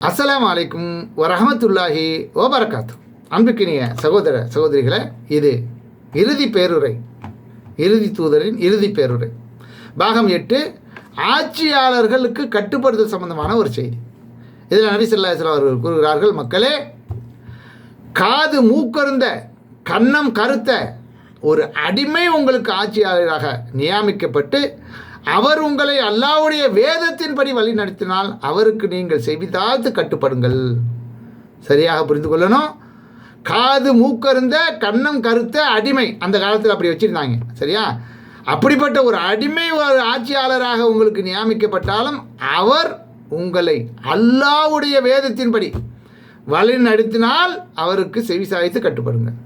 அஸ்லாம் அலைக்கும் வரஹமத்துல்லாஹி ஓபரகாத்து அன்புக்கினிய சகோதர சகோதரிகளை இது இறுதி பேருரை. இறுதி தூதரின் இறுதி பேருரை. பாகம் எட்டு ஆட்சியாளர்களுக்கு கட்டுப்படுதல் சம்பந்தமான ஒரு செய்தி. இதில் நபி அவர்கள் கூறுகிறார்கள் மக்களே காது மூக்கருந்த கன்னம் கருத்த ஒரு அடிமை உங்களுக்கு ஆட்சியாளராக நியமிக்கப்பட்டு அவர் உங்களை அல்லாவுடைய வேதத்தின்படி வழி நடத்தினால் அவருக்கு நீங்கள் செவிதாழ்த்து கட்டுப்படுங்கள். சரியாக புரிந்து கொள்ளணும்? காது மூக்கருந்த கன்னம் கருத்த அடிமை அந்த காலத்தில் அப்படி வச்சுருந்தாங்க. சரியா? அப்படிப்பட்ட ஒரு அடிமை ஒரு ஆட்சியாளராக உங்களுக்கு நியமிக்கப்பட்டாலும் அவர் உங்களை அல்லாவுடைய வேதத்தின்படி வழி நடத்தினால் அவருக்கு செவிசாய்த்து கட்டுப்படுங்கள்.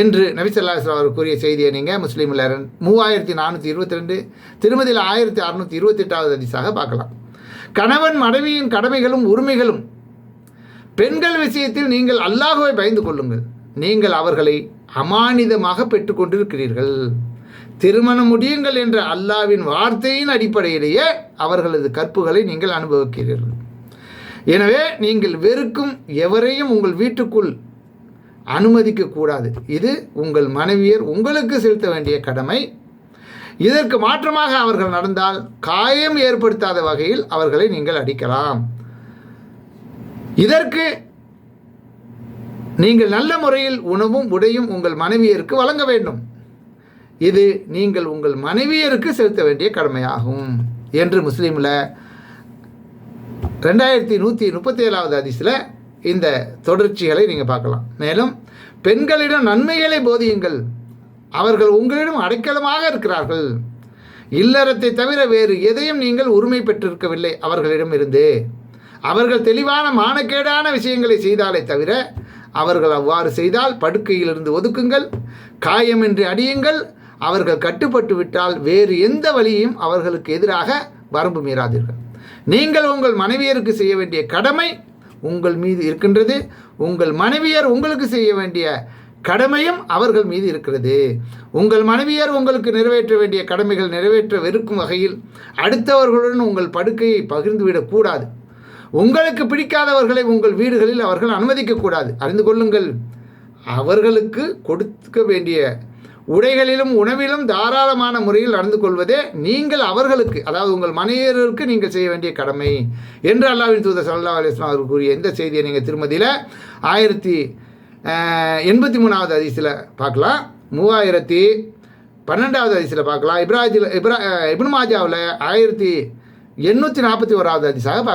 என்று நபிசல்லாஸ்லாம் அவர் கூறிய செய்தியை நீங்கள் முஸ்லீமில் மூவாயிரத்தி நானூற்றி இருபத்தி ரெண்டு திருமதியில் ஆயிரத்தி அறுநூற்றி இருபத்தெட்டாவது அதிசாக பார்க்கலாம். கணவன் மனைவியின் கடமைகளும் உரிமைகளும் பெண்கள் விஷயத்தில் நீங்கள் அல்லாஹுவை பயந்து கொள்ளுங்கள். நீங்கள் அவர்களை அமானிதமாக பெற்றுக்கொண்டிருக்கிறீர்கள் திருமணம் முடியுங்கள் என்ற அல்லாவின் வார்த்தையின் அடிப்படையிலேயே அவர்களது கற்புகளை நீங்கள் அனுபவிக்கிறீர்கள். எனவே நீங்கள் வெறுக்கும் எவரையும் உங்கள் வீட்டுக்குள் அனுமதிக்க கூடாது இது உங்கள் மனைவியர் உங்களுக்கு செலுத்த வேண்டிய கடமை. இதற்கு மாற்றமாக அவர்கள் நடந்தால் காயம் ஏற்படுத்தாத வகையில் அவர்களை நீங்கள் அடிக்கலாம். இதற்கு நீங்கள் நல்ல முறையில் உணவும் உடையும் உங்கள் மனைவியருக்கு வழங்க வேண்டும். இது நீங்கள் உங்கள் மனைவியருக்கு செலுத்த வேண்டிய கடமையாகும். என்று முஸ்லீமில் ரெண்டாயிரத்தி நூற்றி முப்பத்தி ஏழாவது அதிசில் இந்த தொடர்ச்சிகளை நீங்கள் பார்க்கலாம். மேலும் பெண்களிடம் நன்மைகளை போதியுங்கள். அவர்கள் உங்களிடம் அடைக்கலமாக இருக்கிறார்கள். இல்லறத்தை தவிர வேறு எதையும் நீங்கள் உரிமை பெற்றிருக்கவில்லை அவர்களிடம் இருந்து. அவர்கள் தெளிவான மானக்கேடான விஷயங்களை செய்தாலே தவிர அவர்கள் அவ்வாறு செய்தால் படுக்கையிலிருந்து ஒதுக்குங்கள். காயமின்றி அடியுங்கள். அவர்கள் கட்டுப்பட்டு விட்டால் வேறு எந்த வழியையும் அவர்களுக்கு எதிராக வரம்பு மீறாதீர்கள். நீங்கள் உங்கள் மனைவியருக்கு செய்ய வேண்டிய கடமை உங்கள் மீது இருக்கின்றது. உங்கள் மனைவியர் உங்களுக்கு செய்ய வேண்டிய கடமையும் அவர்கள் மீது இருக்கிறது. உங்கள் மனைவியர் உங்களுக்கு நிறைவேற்ற வேண்டிய கடமைகள் நிறைவேற்றவிருக்கும் வகையில் அடுத்தவர்களுடன் உங்கள் படுக்கையை பகிர்ந்துவிடக்கூடாது உங்களுக்கு பிடிக்காதவர்களை உங்கள் வீடுகளில் அவர்கள் அனுமதிக்கக்கூடாது அறிந்து கொள்ளுங்கள். அவர்களுக்கு கொடுக்க வேண்டிய உடைகளிலும் உணவிலும் தாராளமான முறையில் நடந்து கொள்வதே நீங்கள் அவர்களுக்கு அதாவது உங்கள் மனைவியருக்கு நீங்கள் செய்ய வேண்டிய கடமை என்று அல்லாவின் தூதர் சல்லா அலிஸ்லாம் அவர்கள் கூறிய இந்த செய்தியை நீங்கள் திருமதியில் ஆயிரத்தி எண்பத்தி மூணாவது அதிசயில் பார்க்கலாம். மூவாயிரத்தி பன்னெண்டாவது அதிசயில் பார்க்கலாம். இப்ராஜில் இப்ரா இப்னு மாஜாவில் ஆயிரத்தி எண்ணூற்றி நாற்பத்தி ஓராவது அதிசாக பார்க்கலாம்.